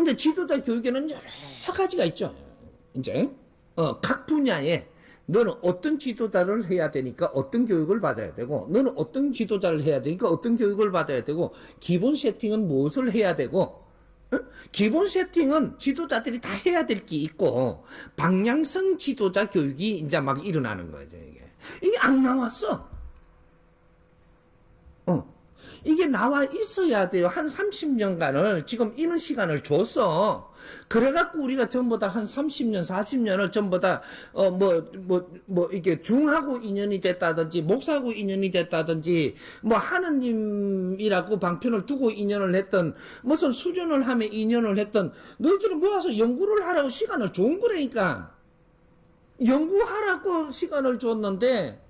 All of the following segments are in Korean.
근데 지도자 교육에는 여러 가지가 있죠. 이제 어, 각 분야에 너는 어떤 지도자를 해야 되니까 어떤 교육을 받아야 되고 너는 어떤 지도자를 해야 되니까 어떤 교육을 받아야 되고 기본 세팅은 무엇을 해야 되고 어? 기본 세팅은 지도자들이 다 해야 될 게 있고 방향성 지도자 교육이 이제 막 일어나는 거죠 이게 이게 안 나왔어. 어. 이게 나와 있어야 돼요. 한 30년간을 지금 이런 시간을 줬어. 그래갖고 우리가 전부 다 한 30년, 40년을 전부 다, 어, 뭐, 뭐, 뭐, 이게 중하고 인연이 됐다든지, 목사하고 인연이 됐다든지, 뭐, 하느님이라고 방편을 두고 인연을 했던, 무슨 수련을 하며 인연을 했던, 너희들은 모아서 연구를 하라고 시간을 준 거라니까. 연구하라고 시간을 줬는데,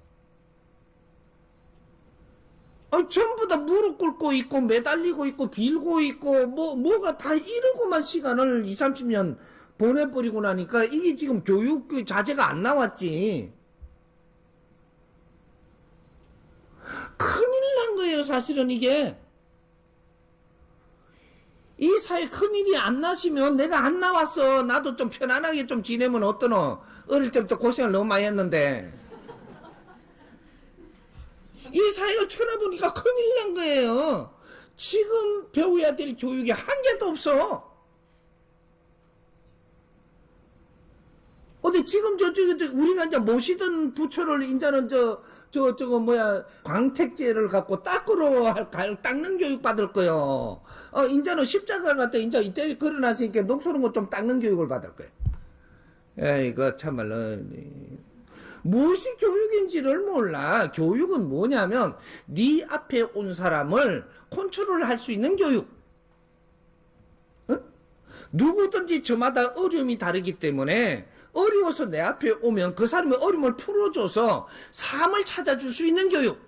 아, 전부 다 무릎 꿇고 있고 매달리고 있고 빌고 있고 뭐 뭐가 다 이러고만 시간을 2, 30년 보내버리고 나니까 이게 지금 교육 그 자제가 안 나왔지. 큰일 난 거예요, 사실은 이게. 이 사회 큰일이 안 나시면 내가 안 나왔어. 나도 좀 편안하게 좀 지내면 어떠노? 어릴 때부터 고생을 너무 많이 했는데. 이 사회를 쳐다보니까 큰일 난 거예요. 지금 배워야 될 교육이 한 개도 없어. 어디 지금 저, 저, 저, 우리가 이제 모시던 부처를 이제는 저, 저, 저거 뭐야, 광택제를 갖고 닦으러 할, 갈, 닦는 교육 받을 거요. 어, 이제는 십자가 갖다 이제 이때 걸어놨으니까 녹소는 거 좀 닦는 교육을 받을 거예요. 에이거 참말로. 무엇이 교육인지를 몰라. 교육은 뭐냐면 네 앞에 온 사람을 컨트롤 할 수 있는 교육. 어? 누구든지 저마다 어려움이 다르기 때문에 어려워서 내 앞에 오면 그 사람의 어려움을 풀어줘서 삶을 찾아줄 수 있는 교육.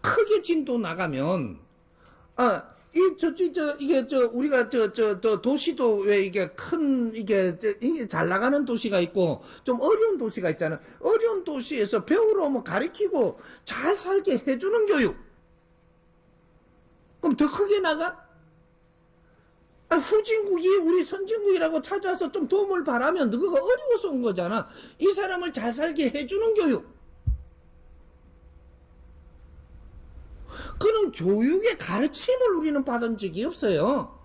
크게 진도 나가면 아, 이, 저, 저, 저, 이게, 저, 우리가, 저, 저, 저, 도시도 왜 이게 큰, 이게, 잘 나가는 도시가 있고, 좀 어려운 도시가 있잖아. 어려운 도시에서 배우러 오면 가르치고, 잘 살게 해주는 교육. 그럼 더 크게 나가? 아, 후진국이 우리 선진국이라고 찾아서 좀 도움을 바라면, 너가 어려워서 온 거잖아. 이 사람을 잘 살게 해주는 교육. 교육의 가르침을 우리는 받은 적이 없어요.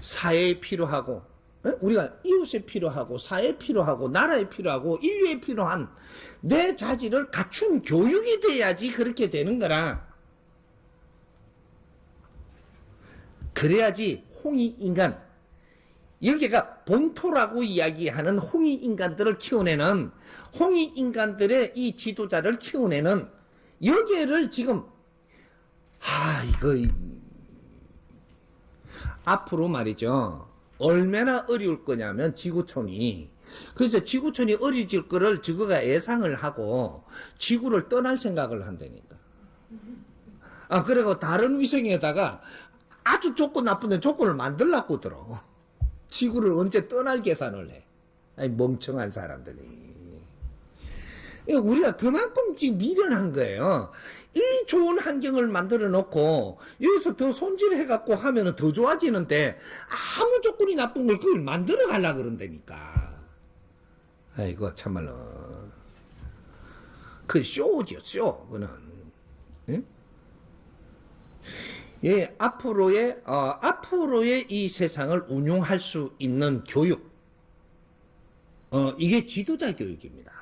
사회에 필요하고, 어? 우리가 이웃에 필요하고, 사회에 필요하고, 나라에 필요하고, 인류에 필요한 내 자질을 갖춘 교육이 돼야지 그렇게 되는 거라. 그래야지 홍이 인간, 여기가 본토라고 이야기하는 홍이 인간들을 키워내는 홍이 인간들의 이 지도자를 키워내는 여기를 지금 아 이거 이- 앞으로 말이죠. 얼마나 어려울 거냐면 지구촌이. 그래서 지구촌이 어려질 거를 저거가 예상을 하고 지구를 떠날 생각을 한다니까. 아 그리고 다른 위성에다가 아주 조건 나쁜데 조건을 만들라고 들어 지구를 언제 떠날 계산을 해. 아니, 멍청한 사람들이. 이거 우리가 그만큼 지금 미련한 거예요. 이 좋은 환경을 만들어 놓고, 여기서 더 손질해갖고 하면은 더 좋아지는데, 아무 조건이 나쁜 걸 그걸 만들어 가려 그런다니까. 아이고, 참말로. 그 쇼죠, 쇼, 그는. 응? 예, 앞으로의, 어, 앞으로의 이 세상을 운용할 수 있는 교육. 어, 이게 지도자 교육입니다.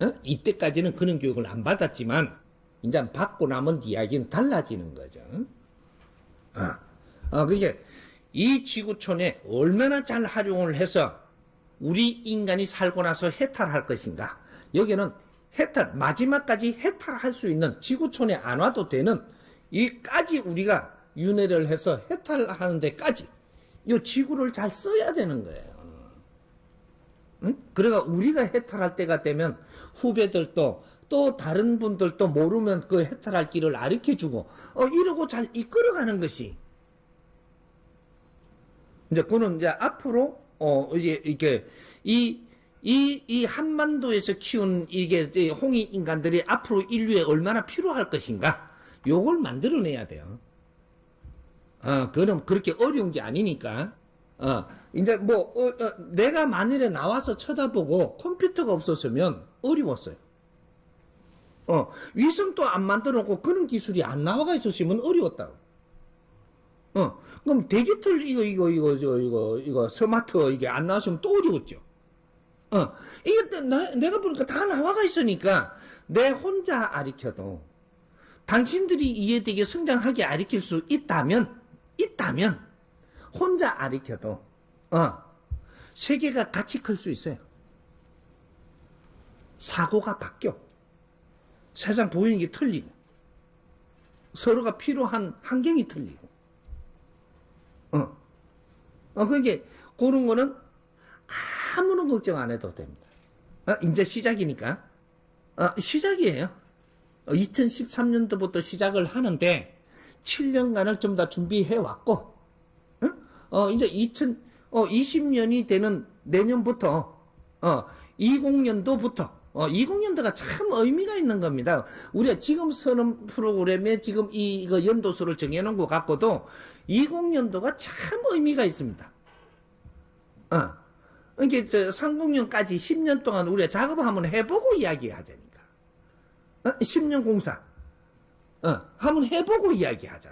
어? 이때까지는 그런 교육을 안 받았지만, 이제 받고 나면 이야기는 달라지는 거죠. 어, 어, 그게, 이 지구촌에 얼마나 잘 활용을 해서 우리 인간이 살고 나서 해탈할 것인가. 여기는 해탈, 마지막까지 해탈할 수 있는 지구촌에 안 와도 되는 이까지 우리가 윤회를 해서 해탈하는 데까지 이 지구를 잘 써야 되는 거예요. 응? 그러니까 우리가 해탈할 때가 되면 후배들도 또 다른 분들도 모르면 그 해탈할 길을 가르쳐 주고 어 이러고 잘 이끌어가는 것이 이제 그는 이제 앞으로 어 이제 이렇게 이 이, 이 한반도에서 키운 이게 홍이 인간들이 앞으로 인류에 얼마나 필요할 것인가. 요걸 만들어내야 돼요. 어, 그럼 그렇게 어려운 게 아니니까. 어, 이제 뭐, 어, 어, 내가 만일에 나와서 쳐다보고 컴퓨터가 없었으면 어려웠어요. 어, 위성도 안 만들어 놓고 그런 기술이 안 나와가 있었으면 어려웠다. 어, 그럼 디지털 이거, 이거, 이거, 저, 이거, 이거, 스마트 이게 안 나왔으면 또 어려웠죠. 어, 이게 또 나, 내가 보니까 다 나와가 있으니까 내 혼자 아리켜도 당신들이 이해되게 성장하게 아리킬 수 있다면, 있다면, 혼자 아리켜도, 어, 세계가 같이 클 수 있어요. 사고가 바뀌어. 세상 보이는 게 틀리고, 서로가 필요한 환경이 틀리고, 어. 어, 그게, 그런 거는 아무런 걱정 안 해도 됩니다. 어, 이제 시작이니까. 어, 시작이에요. 2013년도부터 시작을 하는데 7년간을 좀 다 준비해 왔고, 어, 이제 2020년이 되는 내년부터, 어, 20년도부터, 어, 20년도가 참 의미가 있는 겁니다. 우리가 지금 서는 프로그램에 지금 이, 이거 연도수를 정해놓은 것 같고도 20년도가 참 의미가 있습니다. 어. 저 30년까지 10년 동안 우리가 작업을 한번 해보고 이야기하자니까. 어? 10년 공사. 어, 한번 해보고 이야기하자.